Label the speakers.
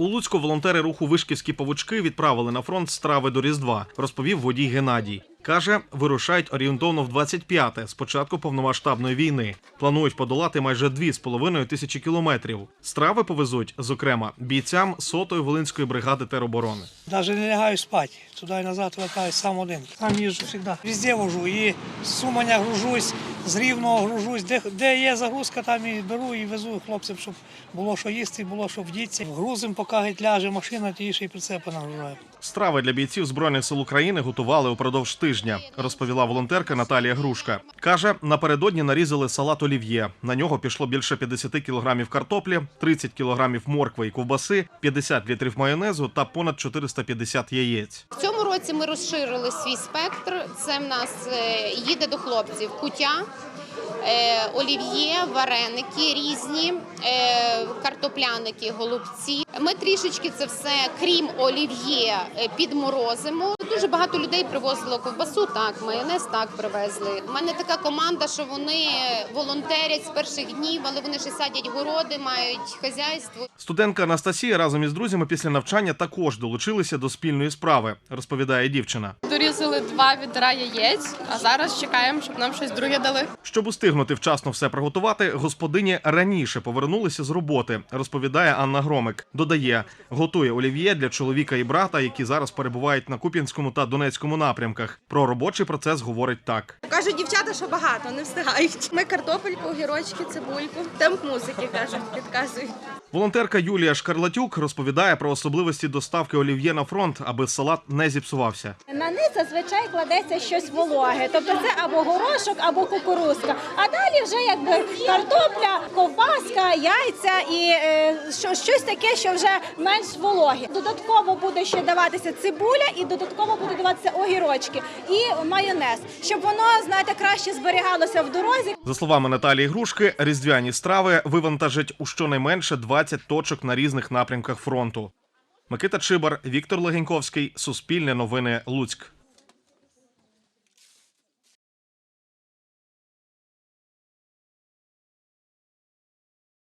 Speaker 1: У Луцьку волонтери руху Вишківські павучки відправили на фронт страви до Різдва, розповів водій Геннадій. Каже, вирушають орієнтовно в 25-те, з початку повномасштабної війни. Планують подолати майже 2,5 тисячі кілометрів. Страви повезуть, зокрема, бійцям сотої Волинської бригади тероборони.
Speaker 2: Даже не лягаю спать. Туда и назад летаю сам один. Там їжджу завжди. Везде вожу. І з Суманя гружусь, з Рівного гружусь. Де, де є загрузка, там і беру і везу хлопцям, щоб було що їсти, було що вдіться. Грузим, поки геть ляже машина, ті ще й прицепи нагружаю.
Speaker 1: Страви для бійців збройних сил України готували упродовж тижня, розповіла волонтерка Наталія Грушка. каже, напередодні нарізали салат олів'є. На нього пішло більше 50 кілограмів картоплі, 30 кілограмів моркви і ковбаси, 50 літрів майонезу та понад 450 яєць.
Speaker 3: В цьому році ми розширили свій спектр. Це в нас е, їде до хлопців кутя, е, олів'є, вареники різні, е, картопляники, голубці. Ми трішечки це все, крім олів'є, підморозимо. Дуже багато людей привозило ковбасу, так, майонез так привезли. У мене така команда, що вони волонтерять з перших днів, але вони ще садять городи, мають хазяйство.
Speaker 1: Студентка Анастасія разом із друзями після навчання також долучилися до спільної справи, розповідає дівчина.
Speaker 4: Дорізали два відра яєць, а зараз чекаємо, щоб нам щось друге дали.
Speaker 1: Щоб устигнути вчасно все приготувати, господині раніше повернулися з роботи, розповідає Анна Громик. Додає, готує олів'є для чоловіка і брата, які зараз перебувають на Куп'янському та Донецькому напрямках. Про робочий процес говорить так.
Speaker 5: Кажуть дівчата, що багато, не встигають. Ми картопельку, огірочки, цибульку. Темп музики кажуть, підказують.
Speaker 1: Волонтерка Юлія Шкарлатюк розповідає про особливості доставки олів'є на фронт, аби салат не зіпсувався.
Speaker 6: На низ зазвичай кладеться щось вологе, тобто це або горошок, або кукурузка. А далі вже якби картопля, ковбаска, яйця і е, що, щось таке, що вже менш вологе. Додатково буде ще даватися цибуля, і додатково буде даватися огірочки і майонез, щоб воно знаєте краще зберігалося в дорозі.
Speaker 1: За словами Наталії Грушки, різдвяні страви вивантажать у щонайменше 20 точок на різних напрямках фронту. Микита Чибар, Віктор Легеньковський, Суспільне новини, Луцьк.